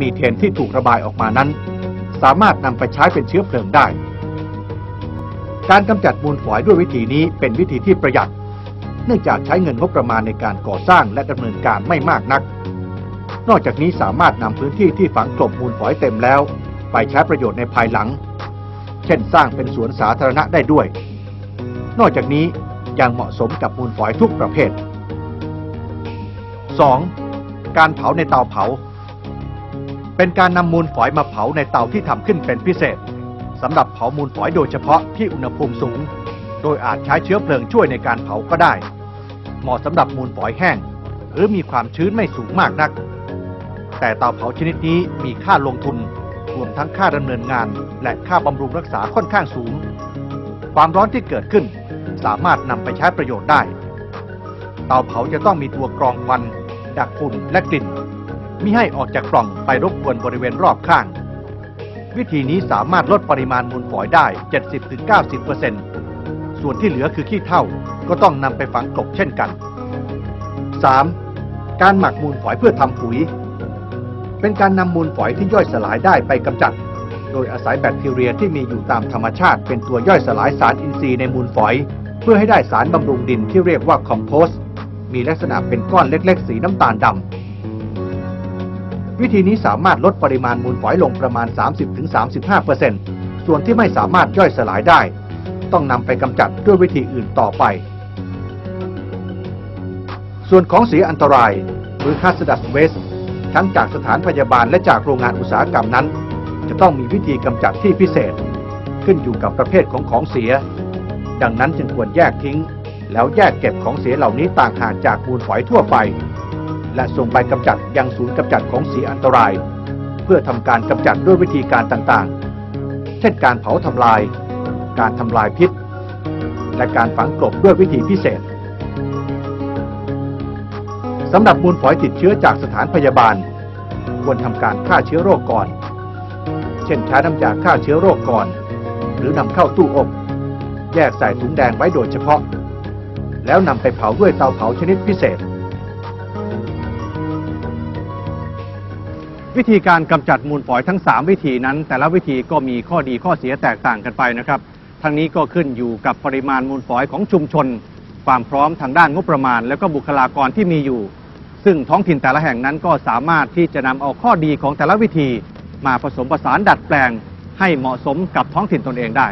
มีเทนที่ถูกระบายออกมานั้น สามารถนำไปใช้เป็นเชื้อเพลิงได้ การกำจัดมูลฝอยด้วยวิธีนี้เป็นวิธีที่ประหยัด เนื่องจากใช้เงินงบประมาณในการก่อสร้างและดำเนินการไม่มากนัก นอกจากนี้สามารถนำพื้นที่ที่ฝังกลบมูลฝอยเต็มแล้ว ไปใช้ประโยชน์ในภายหลัง เช่นสร้างเป็นสวนสาธารณะได้ด้วย นอกจากนี้ยังเหมาะสมกับมูลฝอยทุกประเภท 2. การเผาในเตาเผา เป็นการนำมูลฝอยมาเผาในเตาที่ทำขึ้นเป็นพิเศษสำหรับเผามูลฝอยโดยเฉพาะที่อุณหภูมิสูง โดยอาจใช้เชื้อเพลิงช่วยในการเผาก็ได้ เหมาะสำหรับมูลฝอยแห้ง หรือมีความชื้นไม่สูงมากนัก แต่เตาเผาชนิดนี้มีค่าลงทุนรวมทั้งค่าดำเนินงาน และค่าบำรุงรักษาค่อนข้างสูง ความร้อนที่เกิดขึ้น สามารถนำไปใช้ประโยชน์ได้ เตาเผาจะต้องมีตัวกรองควันดักฝุ่นและกลิ่น มิให้ออกจากกล่องไปรบกวนบริเวณรอบข้าง วิธีนี้สามารถลดปริมาณมูลฝอยได้ 70-90%ส่วนที่เหลือคือขี้เถ้าก็ต้องนำไปฝังกลบเช่นกัน 3. การหมักมูลฝอยเพื่อทำปุ๋ย เป็นการนำมูลฝอยที่ย่อยสลายได้ไปกำจัด โดยอาศัยแบคทีเรียที่มีอยู่ตามธรรมชาติเป็นตัวย่อยสลายสารอินทรีย์ในมูลฝอย เพื่อให้ได้สารบำรุงดินที่เรียกว่าคอมโพสต์มีลักษณะเป็นก้อนเล็ก ๆ สีน้ำตาลดำ วิธีนี้สามารถลดปริมาณมูลฝอยลงประมาณ 30-35%ส่วนที่ไม่สามารถย่อยสลายได้ ต้องนำไปกำจัดด้วยวิธีอื่นต่อไป ส่วนของเสียอันตรายหรือ hazardous waste ทั้งจากสถานพยาบาลและจากโรงงานอุตสาหกรรมนั้น จะต้องมีวิธีกำจัดที่พิเศษ ขึ้นอยู่กับประเภทของของเสีย ดังนั้นจึงควรแยกทิ้ง แล้วแยกเก็บของเสียเหล่านี้ต่างหากจากมูลฝอยทั่วไป และส่งไปกำจัดยังศูนย์กำจัดของเสียอันตราย เพื่อทำการกำจัดด้วยวิธีการต่างๆ เช่นการเผาทำลาย การทำลายพิษ และการฝังกลบด้วยวิธีพิเศษสำหรับมูลฝอยติดเชื้อจากสถานพยาบาล ควรทำการฆ่าเชื้อโรคก่อน เช่นใช้น้ำยาฆ่าเชื้อโรคก่อน หรือนำเข้าตู้อบ แยกใส่ถุงแดงไว้โดยเฉพาะ แล้วนำไปเผาด้วยเตาเผาชนิดพิเศษ วิธีการกำจัดมูลฝอยทั้ง 3 วิธีนั้น แต่ละวิธีก็มีข้อดีข้อเสียแตกต่างกันไปนะครับ ทั้งนี้ก็ขึ้นอยู่กับปริมาณมูลฝอยของชุมชน ความพร้อมทางด้านงบประมาณ และก็บุคลากรที่มีอยู่ ซึ่งท้องถิ่นแต่ละแห่งนั้นก็สามารถที่จะนำเอาข้อดีของแต่ละวิธี มาผสมผสานดัดแปลง ให้เหมาะสมกับท้องถิ่นตนเองได้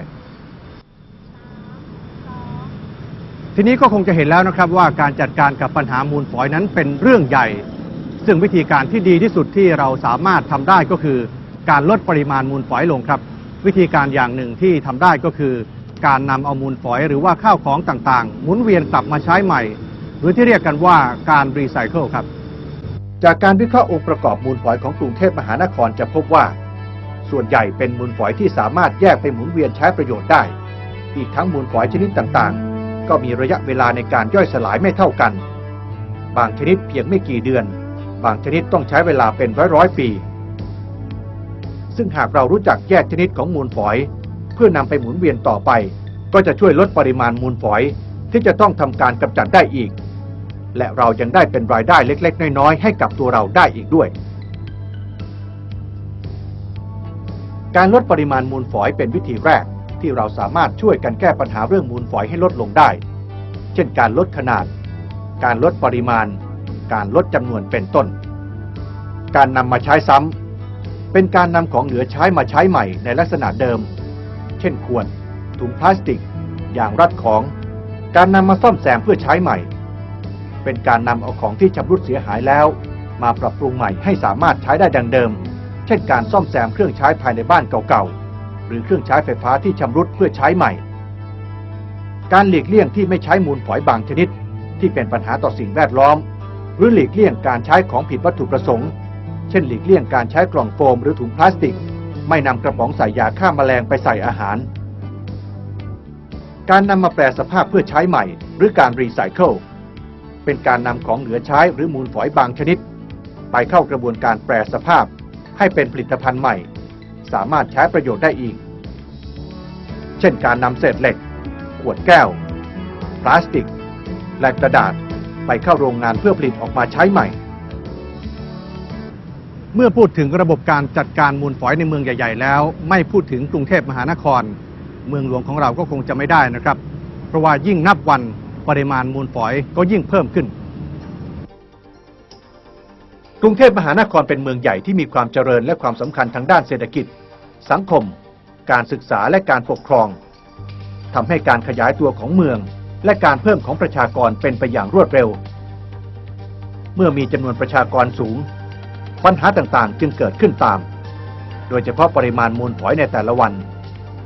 ทีนี้ก็คงจะเห็นแล้วนะครับว่าการจัดการกับปัญหามูลฝอยนั้นเป็นเรื่องใหญ่ ซึ่งวิธีการที่ดีที่สุดที่เราสามารถทำได้ก็คือการลดปริมาณมูลฝอยลงครับ วิธีการอย่างหนึ่งที่ทำได้ก็คือ การนำเอามูลฝอยหรือว่าข้าวของต่างๆหมุนเวียนกลับมาใช้ใหม่ หรือที่เรียกกันว่าการรีไซเคิลครับ จากการวิเคราะห์องค์ประกอบมูลฝอยของกรุงเทพมหานครจะพบว่า ส่วนใหญ่เป็นมูลฝอยที่สามารถแยกไปหมุนเวียนใช้ประโยชน์ได้ อีกทั้งมูลฝอยชนิดต่างๆ ก็มีระยะเวลาในการย่อยสลายไม่เท่ากัน บางชนิดเพียงไม่กี่เดือน บางชนิดต้องใช้เวลาเป็นร้อยร้อยปี ซึ่งหากเรารู้จักแยกชนิดของมูลฝอย เพื่อนำไปหมุนเวียนต่อไป ก็จะช่วยลดปริมาณมูลฝอย ที่จะต้องทำการกำจัดได้อีก และเรายังได้เป็นรายได้เล็ก ๆ น้อยๆให้กับตัวเราได้อีกด้วยการลดปริมาณมูลฝอยเป็นวิธีแรก ที่เราสามารถช่วยกันแก้ปัญหาเรื่องมูลฝอยให้ลดลงได้ เช่นการลดขนาด การลดปริมาณ การลดจำนวนเป็นต้น การนำมาใช้ซ้ำเป็นการนำของเหลือใช้มาใช้ใหม่ในลักษณะเดิม เช่นขวดถุงพลาสติก อย่างรัดของ การนำมาซ่อมแซมเพื่อใช้ใหม่ เป็นการนำเอาของที่ชำรุดเสียหายแล้ว มาปรับปรุงใหม่ให้สามารถใช้ได้ดังเดิม เช่นการซ่อมแซมเครื่องใช้ภายในบ้านเก่าๆ หรือเครื่องใช้ไฟฟ้าที่ชำรุดเพื่อใช้ใหม่ การหลีกเลี่ยงที่ไม่ใช้มูลฝอยบางชนิด ที่เป็นปัญหาต่อสิ่งแวดล้อม หรือหลีกเลี่ยงการใช้ของผิดวัตถุประสงค์ เช่นหลีกเลี่ยงการใช้กล่องโฟมหรือถุงพลาสติก ไม่นำกระป๋องใส่ยาฆ่าแมลงไปใส่อาหาร การนำมาแปลสภาพเพื่อใช้ใหม่ หรือการรีไซเคิลเป็นการนำของเหลือใช้หรือมูลฝอยบางชนิด ไปเข้ากระบวนการแปรสภาพ ให้เป็นผลิตภัณฑ์ใหม่ สามารถใช้ประโยชน์ได้อีก เช่นการนำเศษเหล็ก ขวดแก้ว พลาสติก และกระดาษ ไปเข้าโรงงานเพื่อผลิตออกมาใช้ใหม่ เมื่อพูดถึงระบบการจัดการมูลฝอยในเมืองใหญ่ ๆ แล้ว ไม่พูดถึงกรุงเทพมหานคร เมืองหลวงของเราก็คงจะไม่ได้นะครับ เพราะว่ายิ่งนับวันปริมาณมูลฝอยก็ยิ่งเพิ่มขึ้น กรุงเทพมหานครเป็นเมืองใหญ่ที่มีความเจริญและความสำคัญทางด้านเศรษฐกิจ สังคม การศึกษาและการปกครองทำให้การขยายตัวของเมือง และการเพิ่มของประชากรเป็นไปอย่างรวดเร็ว เมื่อมีจำนวนประชากรสูง ปัญหาต่างๆ จึงเกิดขึ้นตาม โดยเฉพาะปริมาณมูลฝอยในแต่ละวัน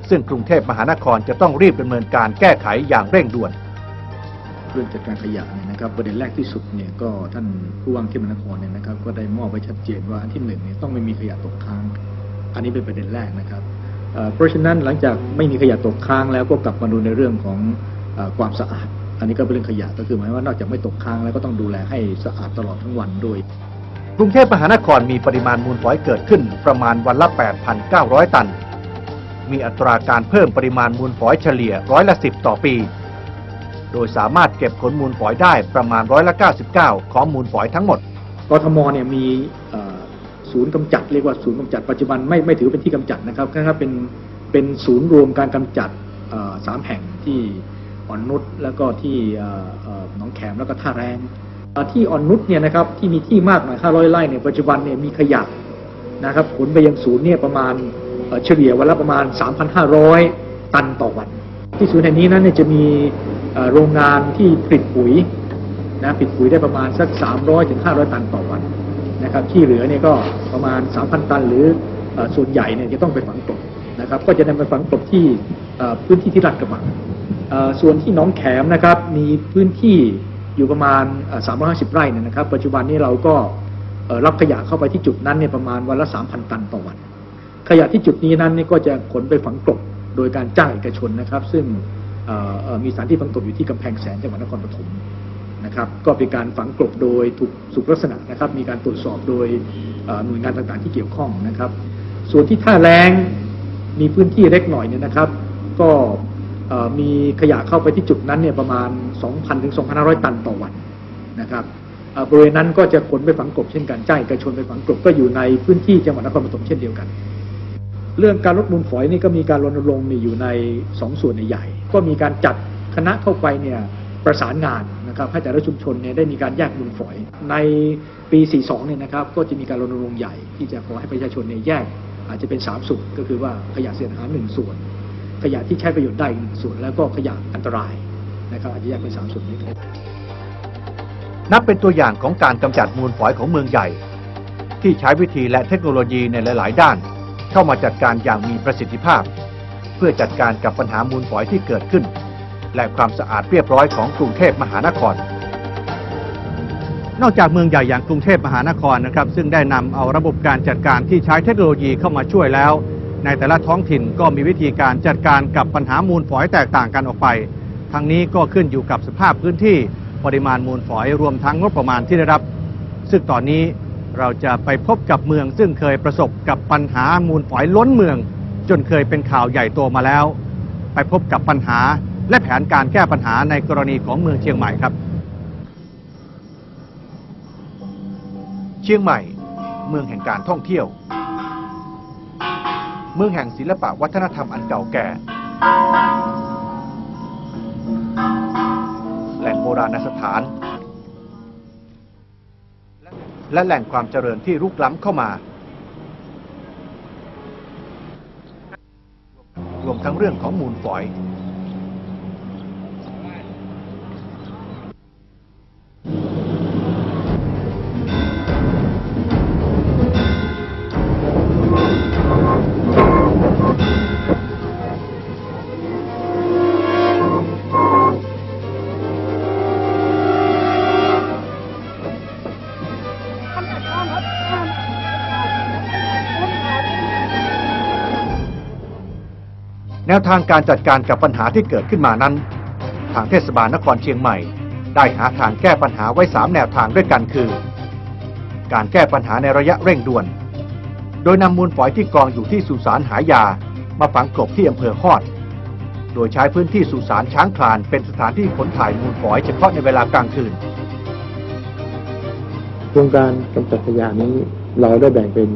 ซึ่งกรุงเทพมหานครจะต้องรีบดำเนินการแก้ไขอย่างเร่งด่วนเรื่องจัดการขยะเนี่ยนะครับประเด็นแรกที่สุดเนี่ยก็ท่านผู้ว่ากรุงเทพมหานครเนี่ยนะครับก็ได้มอบไว้ชัดเจนว่าอันที่หนึ่งเนี่ยต้องไม่มีขยะตกค้าง อันนี้เป็นประเด็นแรกนะครับเพราะฉะนั้นหลังจากไม่มีขยะตกค้างแล้วก็กลับมาดูในเรื่องของ ความสะอาด อันนี้ก็เป็นเรื่องขยะก็คือหมายว่านอกจากไม่ตกค้างแล้วก็ต้องดูแลให้สะอาดตลอดทั้งวันด้วย กรุงเทพมหานครมีปริมาณมูลฝอยเกิดขึ้นประมาณวันละ 8,900 ตัน มีอัตราการเพิ่มปริมาณมูลฝอยเฉลี่ยร้อยละ 10 ต่อปี โดยสามารถเก็บขนมูลฝอยได้ประมาณร้อยละ 99 ของมูลฝอยทั้งหมด กทมเนี่ยมีเอ่อศูนย์กำจัดเรียกว่าศูนย์กำจัดปัจจุบันไม่ไม่ถือเป็นที่กำจัดนะครับแค่ว่าเป็นเป็นศูนย์รวมการกำจัดเอ่อสามแห่งที่ อ่อนนุชแล้วก็ที่เอ่อเอ่อหนองแขมแล้วก็ท่าแรงที่อ่อนนุชเนี่ยนะครับที่มีที่มากหน่อย500ไร่เนี่ยปัจจุบันเนี่ยมีขยะนะครับขนไปยังศูนย์เนี่ยประมาณเฉลี่ยวันละประมาณ 3,500 ตันต่อวัน ที่ศูนย์แห่งนี้นั้นเนี่ยจะมีโรงงานที่ผลิตปุ๋ยนะผลิตปุ๋ยได้ประมาณสัก 300ถึง500 ตันต่อวันนะครับที่เหลือเนี่ยก็ประมาณ 3,000 ตันหรือส่วนใหญ่เนี่ยจะต้องไปฝังกลบนะครับก็จะนำไปฝังกลบที่พื้นที่ที่รัดกระบัง ส่วนที่หน้องแขมนะครับมีพื้นที่อยู่ประมาณเอ่อ350 ไร่เนี่ยนะครับ ปัจจุบันนี้เราก็รับขยะเข้าไปที่จุดนั้นเนี่ยประมาณวันละ 3,000 ตันต่อวัน ขยะที่จุดนี้นั้นนี่ก็จะขนไปฝังกลบโดยการจ้างเอกชนนะครับ ซึ่งมีสถานที่ฝังกลบอยู่ที่กำแพงแสนจังหวัดนครปฐมนะครับ ก็เป็นการฝังกลบโดยถูกสุขลักษณะนะครับ มีการตรวจสอบโดยหน่วยงานต่างๆ ที่เกี่ยวข้องนะครับ ส่วนที่ท่าแรงมีพื้นที่เล็กหน่อยเนี่ยนะครับ ก็ มีขยะเข้าไปที่จุดนั้นเนี่ยประมาณ 2,000 ถึง 2,500 ตันต่อวันนะครับบริเวณนั้นก็จะขนไปฝังกลบเช่นกันจ้างเอกชนไปฝังกลบก็อยู่ในพื้นที่จังหวัดนครปฐมเช่นเดียวกัน เรื่องการลดมูลฝอยนี่ก็มีการรณรงค์นี่อยู่ในสองส่วนใหญ่ ก็มีการจัดคณะเข้าไปเนี่ยประสานงานนะครับให้แต่ละชุมชนเนี่ยได้มีการแยกมูลฝอย ในปี 42 เนี่ยนะครับก็จะมีการรณรงค์ใหญ่ที่จะขอให้ประชาชนเนี่ยแยก อาจจะเป็น 3 ส่วนก็คือว่าขยะเศษอาหารหนึ่งส่วน ขยะที่ใช้ประโยชน์ได้หนึ่งส่วน แล้วก็ขยะอันตรายนะครับอาจจะแยกเป็นสามส่วนนี้ครับนับเป็นตัวอย่างของการกำจัดมูลฝอยของเมืองใหญ่ ที่ใช้วิธีและเทคโนโลยีในหลาย ๆ ด้าน เข้ามาจัดการอย่างมีประสิทธิภาพ เพื่อจัดการกับปัญหามูลฝอยที่เกิดขึ้น และความสะอาดเรียบร้อยของกรุงเทพมหานคร นอกจากเมืองใหญ่อย่างกรุงเทพมหานครนะครับ ซึ่งได้นำเอาระบบการจัดการที่ใช้เทคโนโลยีเข้ามาช่วยแล้ว ในแต่ละท้องถิ่นก็มีวิธีการจัดการกับปัญหามูลฝอยแตกต่างกันออกไป ทั้งนี้ก็ขึ้นอยู่กับสภาพพื้นที่ปริมาณมูลฝอยรวมทั้งงบประมาณที่ได้รับ ซึ่งตอนนี้เราจะไปพบกับเมืองซึ่งเคยประสบกับปัญหามูลฝอยล้นเมือง จนเคยเป็นข่าวใหญ่โตมาแล้ว ไปพบกับปัญหาและแผนการแก้ปัญหาในกรณีของเมืองเชียงใหม่ครับ เชียงใหม่ เมืองแห่งการท่องเที่ยว เมืองแห่งศิลปะวัฒนธรรมอันเก่าแก่ แหล่งโบราณสถาน และแหล่งความเจริญที่รุกล้ำเข้ามา รวมทั้งเรื่องของมูลฝอย แนวทางการจัดการกับปัญหาที่เกิดขึ้นมานั้น ทางเทศบาลนครเชียงใหม่ ได้หาทางแก้ปัญหาไว้ 3 แนวทางด้วยกันคือ การแก้ปัญหาในระยะเร่งด่วน โดยนำมูลฝอยที่กองอยู่ที่สุสานหายา มาฝังกลบที่อำเภอฮอด โดยใช้พื้นที่สุสานช้างคลานเป็นสถานที่ขนถ่ายมูลฝอยเฉพาะในเวลากลางคืนโครงการกำจัดขยะนี้เราได้แบ่งเป็น